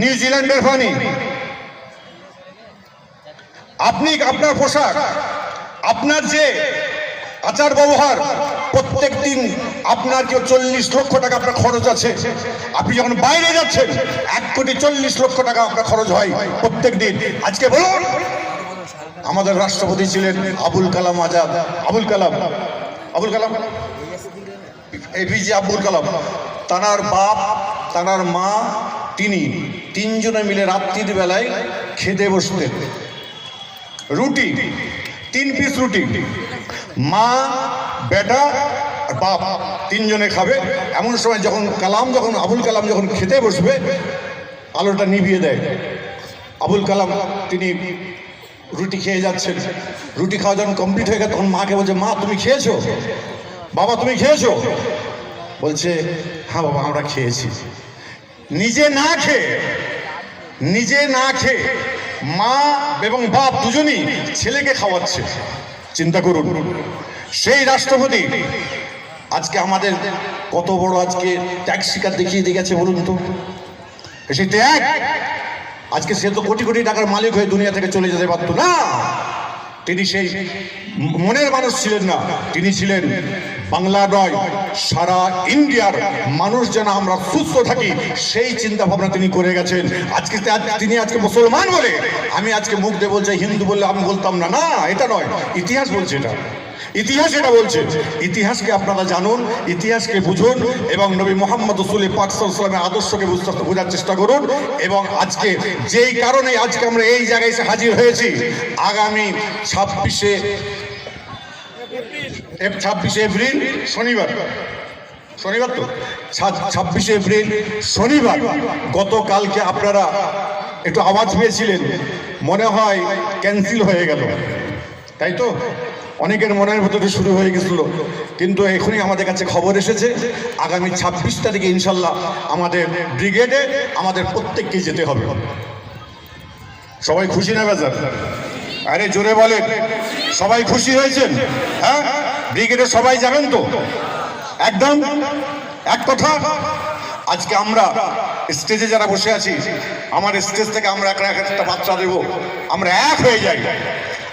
নিউজিল্যান্ডের পানি আপনি আপনার পোশাক, আপনার যে আচার ব্যবহার প্রত্যেক দিন আপনার কেউ চল্লিশ লক্ষ টাকা আপনার খরচ আছে। আপনি যখন বাইরে যাচ্ছেন, এক কোটি চল্লিশ লক্ষ টাকা আপনার খরচ হয় প্রত্যেক দিন আজকে বলুন, আমাদের রাষ্ট্রপতি ছিলেন আবুল কালাম আজাদ। আবুল কালাম আবুল কালাম? এপিজে আবুল কালাম। তানার বাপ, তানার মা তিনি তিনজনে মিলে রাত্রির বেলায় খেতে বসতেন। রুটি, তিন পিস রুটি। মা, বেটা বাপ তিনজনে খাবে। এমন সময় যখন কালাম, যখন আবুল কালাম যখন খেতে বসবে, আলোটা নিভিয়ে দেয়। আবুল কালাম, তিনি রুটি খেয়ে যাচ্ছেন। রুটি খাওয়া যখন কমপ্লিট হয়ে গেছে, তখন মাকে বলছে, মা, তুমি খেয়েছো? বাবা, তুমি খেয়েছো? বলছে হ্যাঁ বাবা, আমরা খেয়েছি। নিজে না খেয়ে, নিজে না খেয়ে মা এবং বাপ দুজনই ছেলেকে খাওয়াচ্ছে। চিন্তা করুন, সেই রাষ্ট্রপতি আজকে আমাদের কত বড় আজকে ত্যাগ শিকার দেখিয়ে দিয়ে গেছে বলুন তো? সেই ত্যাগ, আজকে সে তো কোটি কোটি টাকার মালিক হয়ে দুনিয়া থেকে চলে যেতে পারতো না। তিনি সেই মনের মানুষ ছিলেন না, তিনি ছিলেন বাংলা নয় সারা ইন্ডিয়ার মানুষ যেন আমরা সুস্থ থাকি, সেই চিন্তা ভাবনা তিনি করে গেছেন। আজকে তিনি আজকে মুসলমান বলে, আমি আজকে মুখ দিয়ে বলছি, হিন্দু বললে আমি বলতাম না। না, এটা নয়। ইতিহাস বলছে এটা। ইতিহাস এটা বলছে। ইতিহাসকে আপনারা জানুন, ইতিহাসকে বুঝুন এবং নবী মোহাম্মদ রসুল পাক সাল্লামের আদর্শকে বুঝতে বোঝার চেষ্টা করুন এবং আজকে যেই কারণে আজকে আমরা এই জায়গায় এসে হাজির হয়েছি, আগামী ছাব্বিশে ছাব্বিশে এপ্রিল, শনিবার। শনিবার তো? ছাব্বিশে এপ্রিল, শনিবার। গতকালকে আপনারা একটু আওয়াজ পেয়েছিলেন। মনে হয় ক্যান্সেল হয়ে গেল। তাই তো? অনেকের মনের ভেতরে শুরু হয়ে গেছিল। কিন্তু এখনই আমাদের কাছে খবর এসেছে, আগামী ছাব্বিশ তারিখে ইনশাল্লাহ আমাদের ব্রিগেডে আমাদের প্রত্যেককে যেতে হবে। সবাই খুশি না বেজার? আরে জোরে বলেন। সবাই খুশি হয়েছেন? হ্যাঁ? ব্রিগেডে সবাই যাবেন তো? একদম? এক কথা? আজকে আমরা স্টেজে যারা বসে আছি, আমার স্টেজ থেকে আমরা একটা একটা বাচ্চা দেব। আমরা এক হয়ে যাই।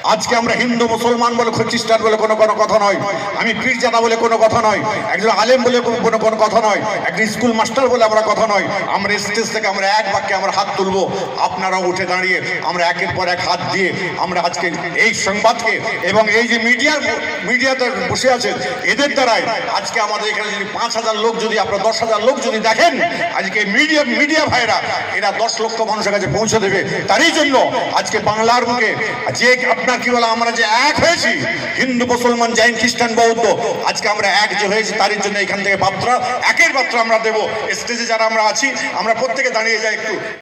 আজকে আমরা হিন্দু, মুসলমান বলে, খ্রিস্টান বলে কোনো কোনো কথা নয়। আমি পীরজাদা বলে কোনো কথা নয়। একজন আলেম বলে কোনো কোনো কথা নয়। একজন স্কুল মাস্টার বলে আমরা কথা নয়। আমরা স্টেজ থেকে আমরা এক বাক্যে আমরা হাত তুলবো। আপনারাও উঠে দাঁড়িয়ে আমরা একের পর এক হাত দিয়ে আমরা আজকে এই সংবাদকে এবং এই যে মিডিয়ার মিডিয়াতে বসে আছেন এদের দ্বারাই আজকে আমাদের এখানে যদি পাঁচ হাজার লোক যদি আপনার দশ হাজার লোক যদি দেখেন, আজকে মিডিয়া মিডিয়া ভাইরা এরা দশ লক্ষ মানুষের কাছে পৌঁছে দেবে। তারই জন্য আজকে বাংলার বুকে যে আপনার কি বলে, আমরা যে এক হয়েছি? হিন্দু, মুসলমান, জৈন, খ্রিস্টান, বৌদ্ধ, আজকে আমরা এক যে হয়েছি, তারই জন্য এখান থেকে পাত্র একের পাত্র আমরা দেবো। স্টেজে যারা আমরা আছি, আমরা প্রত্যেকে দাঁড়িয়ে যাই একটু।